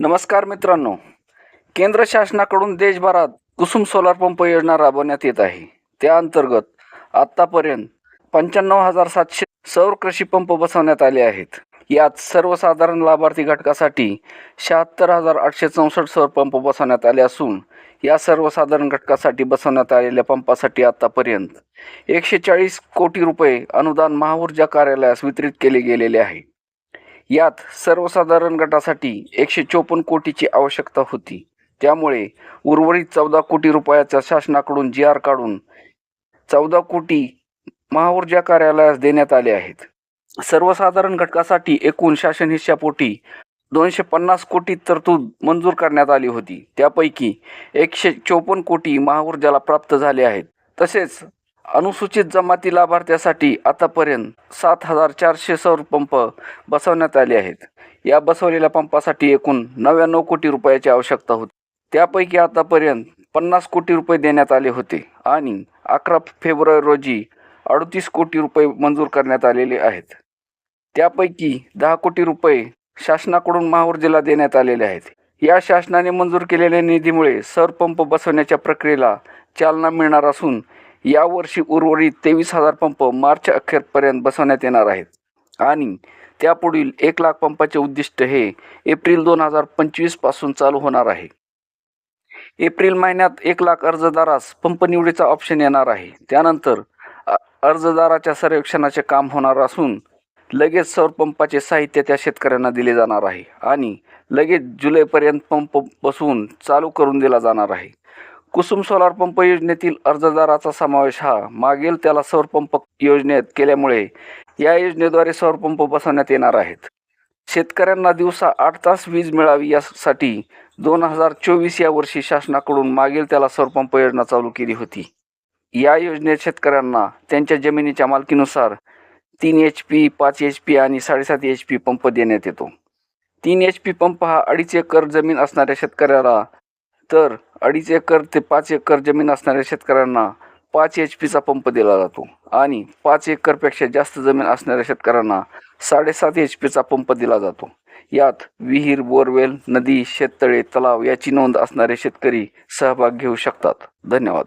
नमस्कार मित्रांनो. केंद्र शासनाकडून देशभरात कुसुम सोलार पंप योजना राबवण्यात येत आहे. त्या अंतर्गत आत्तापर्यंत पंच्याण्णव हजार सातशे सौर कृषी पंप बसवण्यात आले आहेत. यात सर्वसाधारण लाभार्थी घटकासाठी शहात्तर हजार आठशे चौसष्ट सौर पंप बसवण्यात आले असून या सर्वसाधारण घटकासाठी बसवण्यात आलेल्या पंपासाठी आत्तापर्यंत एकशे चाळीस कोटी रुपये अनुदान महाऊर्जा कार्यालयास वितरित केले गेलेले आहे. यात सर्वसाधारण गटासाठी एकशे चोपन्न कोटीची आवश्यकता होती. त्यामुळे उर्वरित चौदा कोटी रुपयाचा शासनाकडून जी आर काढून चौदा कोटी महाऊर्जा कार्यालयास देण्यात आले आहेत. सर्वसाधारण घटकासाठी एकूण शासन हिश्शापोटी दोनशे पन्नास कोटी तरतूद मंजूर करण्यात आली होती. त्यापैकी एकशे चोपन्न कोटी महाऊर्जाला प्राप्त झाले आहेत. तसेच अनुसूचित जमाती लाभार्थ्यासाठी आतापर्यंत सात हजार चारशे सौर पंप बसवण्यात आले आहेत. या बसवलेल्या पंपासाठी एकूण नव्याण्णव कोटी रुपयाची आवश्यकता होती. त्यापैकी आतापर्यंत पन्नास कोटी रुपये देण्यात आले होते आणि अकरा फेब्रुवारी रोजी अडतीस कोटी रुपये मंजूर करण्यात आलेले आहेत. त्यापैकी दहा कोटी रुपये शासनाकडून महाऊर्जेला देण्यात आलेले आहेत. या शासनाने मंजूर केलेल्या निधीमुळे सरपंप बसवण्याच्या प्रक्रियेला चालना मिळणार असून यावर्षी उर्वरित तेवीस हजार पंप मार्च अखेरपर्यंत बसवण्यात येणार आहेत. आणि त्यापुढील एक लाख पंपाचे उद्दिष्ट हे एप्रिल दोन हजार पंचवीसपासून चालू होणार आहे. एप्रिल महिन्यात एक लाख अर्जदारास पंप निवडीचा ऑप्शन येणार आहे. त्यानंतर अर्जदाराच्या सर्वेक्षणाचे काम होणार असून लगेच सौर पंपाचे साहित्य त्या शेतकऱ्यांना दिले जाणार आहे. आणि लगेच जुलैपर्यंत पंप बसवून चालू करून दिला जाणार आहे. कुसुम सोलार पंप योजनेतील अर्जदाराचा समावेश हा. मागेल त्याला सौरपंप योजनेत केल्यामुळे या योजनेद्वारे सौरपंप बसवण्यात येणार आहेत. शेतकऱ्यांना दिवसा आठ तास वीज मिळावी यासाठी दोन हजार चोवीस या वर्षी शासनाकडून मागेल त्याला सौरपंप योजना चालू केली होती. या योजनेत शेतकऱ्यांना त्यांच्या जमिनीच्या मालकीनुसार तीन एच पी पाच एच पी आणि साडेसात एच पी पंप देण्यात येतो. तीन एच पी पंप हा अडीच एकर जमीन असणाऱ्या शेतकऱ्याला तर अडीच एकर ते पाच एकर जमीन असणाऱ्या शेतकऱ्यांना पाच एच पीचा पंप दिला जातो आणि पाच एकरपेक्षा जास्त जमीन असणाऱ्या शेतकऱ्यांना साडेसात एच पीचा पंप दिला जातो. यात विहीर बोरवेल नदी शेततळे तलाव याची नोंद असणारे शेतकरी सहभाग घेऊ शकतात. धन्यवाद.